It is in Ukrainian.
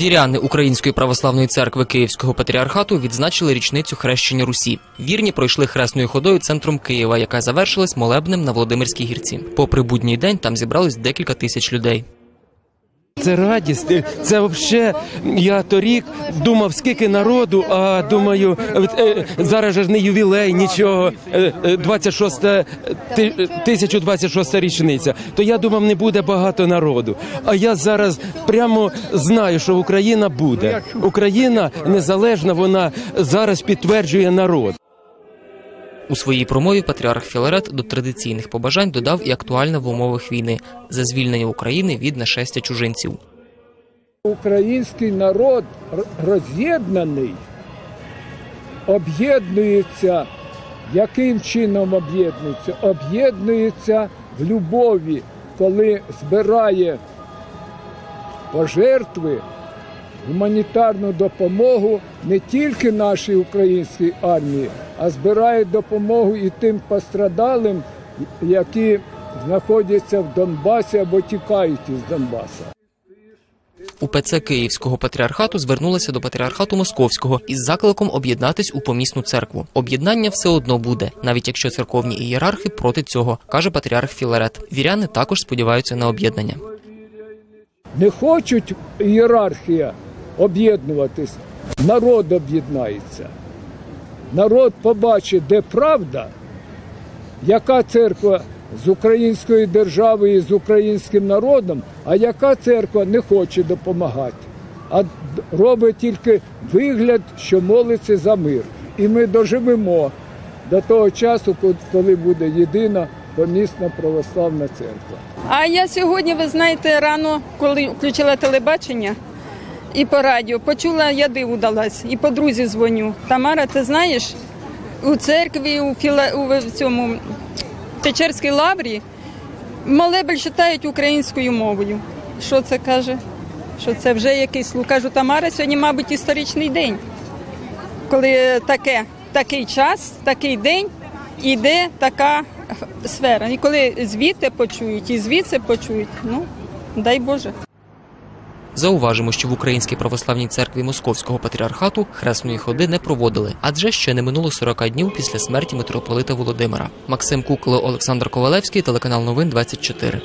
Віряни Української православної церкви Київського патріархату відзначили річницю хрещення Русі. Вірні пройшли хресною ходою центром Києва, яка завершилась молебнем на Володимирській гірці. Попри будній день там зібралось декілька тисяч людей. Це радість. Це взагалі, я торік думав, скільки народу, а думаю, е, зараз ж не ювілей, нічого, е, е, 26, е, ти- е, 1026 річниця. То я думав, не буде багато народу. А я зараз прямо знаю, що Україна буде. Україна незалежна, вона зараз підтверджує народ. У своїй промові патріарх Філарет до традиційних побажань додав і актуальне в умовах війни за звільнення України від нашестя чужинців. Український народ роз'єднаний, об'єднується. Яким чином об'єднується? Об'єднується в любові, коли збирає пожертви, гуманітарну допомогу не тільки нашій українській армії, а збирає допомогу і тим пострадалим, які знаходяться в Донбасі або тікають із Донбаса. УПЦ Київського патріархату звернулася до патріархату Московського із закликом об'єднатись у помісну церкву. Об'єднання все одно буде, навіть якщо церковні ієрархи проти цього, каже патріарх Філарет. Віряни також сподіваються на об'єднання. Не хочуть ієрархія об'єднуватись, народ об'єднається. Народ побачить, де правда, яка церква з українською державою з українським народом, а яка церква не хоче допомагати, а робить тільки вигляд, що молиться за мир. І ми доживемо до того часу, коли буде єдина помісна православна церква. А я сьогодні, ви знаєте, рано, коли включила телебачення і по радіо, почула, я диву далась, і по друзі дзвоню. Тамара, ти знаєш, у церкві, у, філа, у цьому Печерській лаврі молебель читають українською мовою. Що це каже? Що це вже якийсь кажу, Тамара, сьогодні, мабуть, історичний день, коли таке, такий час, такий день іде така сфера. І коли звідти почують, і звідси почують, ну дай Боже. Зауважимо, що в Українській православній церкві Московського патріархату хресної ходи не проводили, адже ще не минуло 40 днів після смерті митрополита Володимира. Максим Куколо, Олександр Ковалевський, телеканал Новин 24.